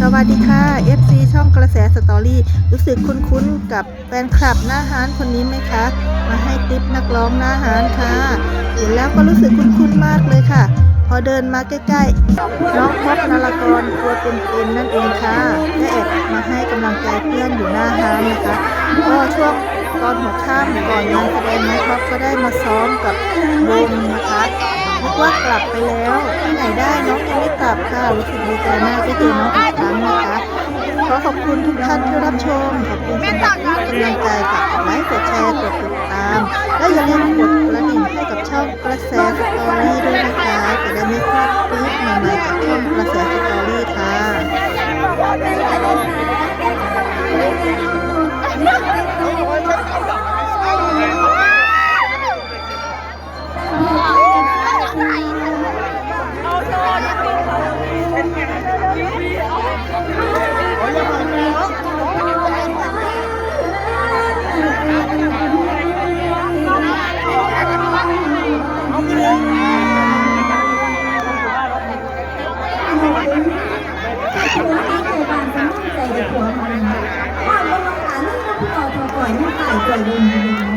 สวัสดีค่ะ FC ช่องกระแสสตอรี่ รู้สึกคุ้นๆกับแฟนคลับหน้าฮานคนนี้ไหมคะ มาให้ติปนักร้องหน้าฮานค่ะ เห็นแล้วก็รู้สึกคุ้นๆมากเลยค่ะ พอเดินมาใกล้ๆ น้องพบนารกรตัวเป็นๆนั่นเองค่ะได้แอบมาให้กำลังใจเพื่อนอยู่หน้าฮานนะคะก็ช่วงตอนหัวค่ำก่อนงานแสดงน้องพบก็ได้มาซ้อมกับวงนะคะนึกว่ากลับไปแล้วที่ไหนได้น้องยังไม่กลับค่ะรู้สึกดีใจมากที่เจอน้อง นะคะขอขอบคุณทุกท่านที่รับชม ขอบคุณสำหรับกำลังใจฝากกดไลค์กดแชร์กดติดตาม และอย่าลืมกดกระดิ่งให้กับช่องกระแสสตอรี่ด้วยนะคะจะได้ไม่พลาดคลิปใหม่ๆจากช่องกระแส บางสมั่งใจในหัวมันความลงมาหาเรื่องผู้ต่อตัวก่อยไม่ตายใจเลย